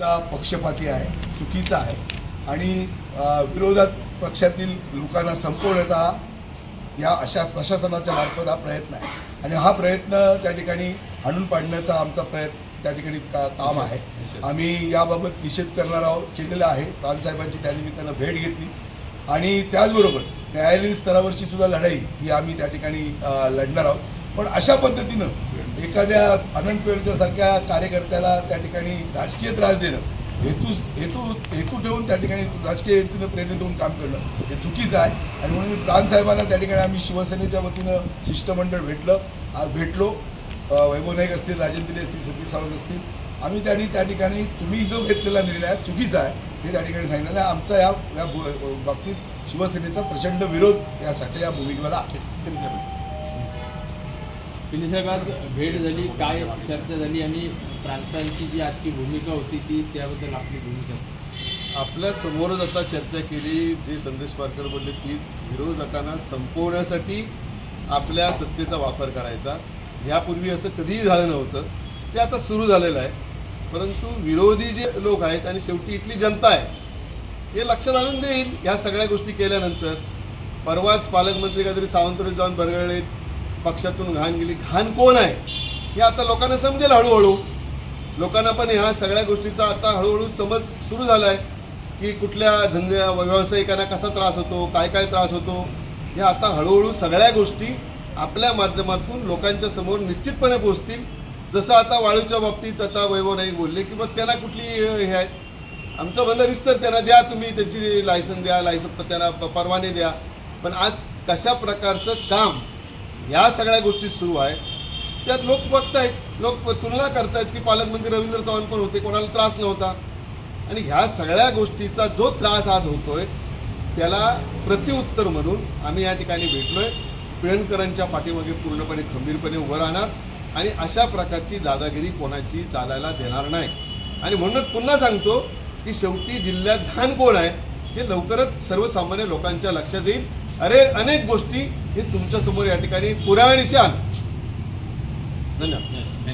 ता पक्षपाती आहे चुकीचा आहे. आणि विरोधात पक्षातील लोकांना संपवण्याचा या अशा प्रशासनाच्या मार्फत हा प्रयत्न आहे. आणि हा प्रयत्न त्या ठिकाणी हाणून पाडण्याचा आमचा प्रयत्न त्या ठिकाणी का काम आहे. आम्ही याबाबत निषेध करणार आहोत केलेला आहे. प्राणसाहेबांची त्यानिमित्तानं भेट घेतली. आणि त्याचबरोबर न्यायालयीन स्तरावरची सुद्धा लढाई ही आम्ही त्या ठिकाणी लढणार आहोत. पण अशा पद्धतीनं एखाद्या अनंत पेडकर कार्यकर्त्याला त्या ठिकाणी राजकीय त्रास देणं हेतू हेतू हेतू ठेवून त्या ठिकाणी राजकीय हेतूनं प्रेरित होऊन काम करणं हे चुकीचं आहे. आणि म्हणून मी प्राणसाहेबांना त्या ठिकाणी आम्ही शिवसेनेच्या वतीनं शिष्टमंडळ भेटलं. आज भेटलो. वैभव नाईक असतील राजेंद्र दिले असतील सतीश सावंत असतील. आम्ही त्यांनी त्या ठिकाणी तुम्ही जो घेतलेला निर्णय चुकीचा आहे हे त्या ठिकाणी सांगितलं. आणि आमचा या या बाबतीत शिवसेनेचा प्रचंड विरोध यासाठी या भूमिकेला आहे. पिल्ले साहेब आज भेट झाली काय चर्चा झाली आणि प्रांतांची जी आजची भूमिका होती ती त्याबद्दल आपली भूमिका. आपल्या समोरच आता चर्चा केली जे संदेश पारकर बोलले तीच विरोधकांना संपवण्यासाठी आपल्या सत्तेचा वापर करायचा. यापूर्वी असं कधीही झालं नव्हतं. ते आता सुरू झालेलं आहे. परंतु विरोधी जे लोक आहेत आणि शेवटी इथली जनता आहे हे लक्षात आणून देईल ह्या सगळ्या गोष्टी केल्यानंतर. परवाच पालकमंत्री काहीतरी सावंतवाडीत जाऊन बरगळले पक्षातून घाण गेली. घाण कोण आहे? हे आता लोकांना समजेल हळूहळू. लोकांना पण ह्या सगळ्या गोष्टीचा आता हळूहळू समज सुरू झाला आहे की कुठल्या धंद्या व्यावसायिकांना कसा त्रास होतो काय काय त्रास होतो हे आता हळूहळू सगळ्या गोष्टी आपल्या माध्यमातून लोकांच्या समोर निश्चितपणे पोहोचतील. जसं आता वाळूच्या बाबतीत आता वैभव नाईक बोलले की मग त्यांना कुठली हे आहे? आमचं म्हणणं रिस्तर त्यांना द्या तुम्ही त्याची लायसन द्या लायसन त्यांना परवाने द्या. पण आज कशा प्रकारचं काम या सगळ्या गोष्टी सुरू आहे त्यात लोक बघतायत लोक तुलना करतायत की पालकमंत्री रवींद्र चव्हाण पण होते कोणाला त्रास नव्हता. आणि ह्या सगळ्या गोष्टीचा जो त्रास आज होतोय त्याला प्रतिउत्तर म्हणून आम्ही या ठिकाणी भेटलोय. पिळणकरांच्या पाठीमागे पूर्णपणे खंबीरपणे उभं राहणार आणि अशा प्रकारची दादागिरी कोणाची चालायला देणार नाही. आणि म्हणूनच पुन्हा सांगतो की शेवटी जिल्ह्यात घाण कोण आहे हे लवकरच सर्वसामान्य लोकांच्या लक्षात येईल. अरे अनेक गोष्टी हे तुमच्यासमोर या ठिकाणी पुराव्यानिशी आण धन्यवाद.